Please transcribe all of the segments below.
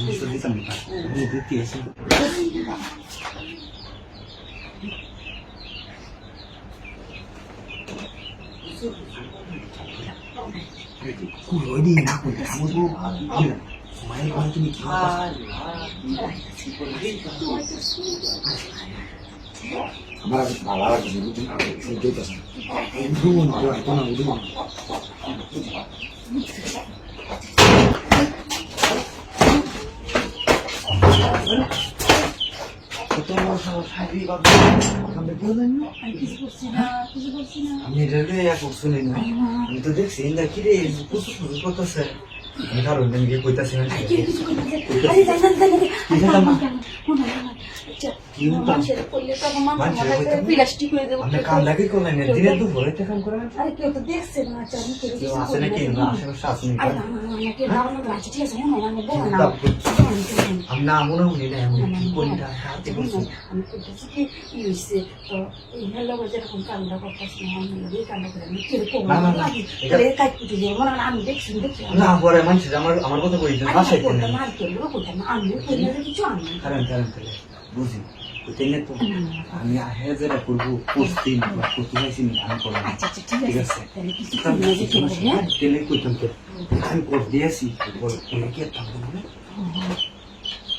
আমি না আমি কুড়ি থামবো মায়ের ঘরে তুমি কি আমার ভালো লাগছে বুঝছেন সহ্য হইতেছে না হয়তো না উঠবো না আমি রেলওয়ে এক শুনি না আমি তো দেখছি ইন্দা কি রে কুসু কুসু করতেছে কারণ কইতাছি না না আচ্ছা আমি কেউ কেউ আছে নাকি? না আশেপাশে আছে নাকি? আরে না না না আমাকে দাঁড়ানো আছে ঠিক আছে মনে হয় আমি বলব না আমি না মনে হলি না আমি কি করি না হাতে করছি আমি করতেছি কি ই হয়েছে তো এই হেলো যেরকম কান্না করতেছি না আমি এই কান্না করে আমি কীরকম না, না, না, এটা- এটা কাজ করতে যাব মনে হয় আমি দেখছি দেখছি না পরে মানুষ আমার আমার কথা না আমি কারণ কারণ তাহলে বুঝি আমি হেজারা করব পোস্টিং বা করতে চাইছি আমি করব ঠিক আছে। করব তেলে কইতাম তো আমি কর দিয়েছি কোনে কি থাকব না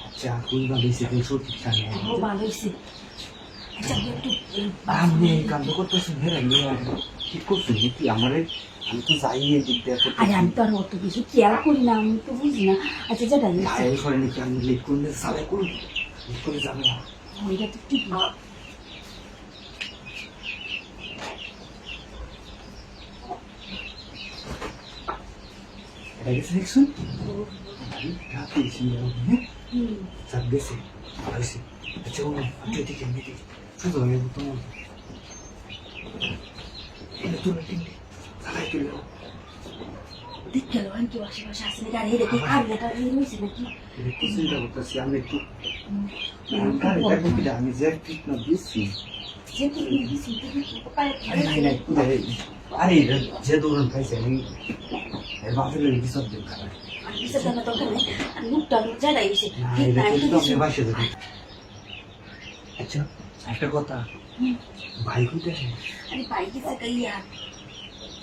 আচ্ছা কই বা বেশি দিন সত্যি জানি আচ্ছা এই আমি কাণ্ড ঠিক করছি কি আমার আমি তো যাই এই দিয়ে আরে আমি তো আর অত কিছু খেয়াল করি না আমি তো বুঝি না। আচ্ছা যেটা ভাই করে নাকি আমি করলে সালে লেট করে যাবে না ওইটা তো ঠিক না এটা গেছে দেখছুন রাতে হ্যাঁ হুম। চাপ গেছে আচ্ছা আপনি আমি শুধু তোমার এটা তো না তিনটে তুলে দেখ গেল আমি কেউ আশেপাশে আসে নাকি আর এই দেখে আর এটা এই হয়েছে নাকি একটু চিন্তা করতেছি আমি একটু আমি যে না দিচ্ছি আরে যে দৌড়ান খাইছে আমি এর দিন আচ্ছা একটা কথা। ভাই কোথায় আরে পাই কিছু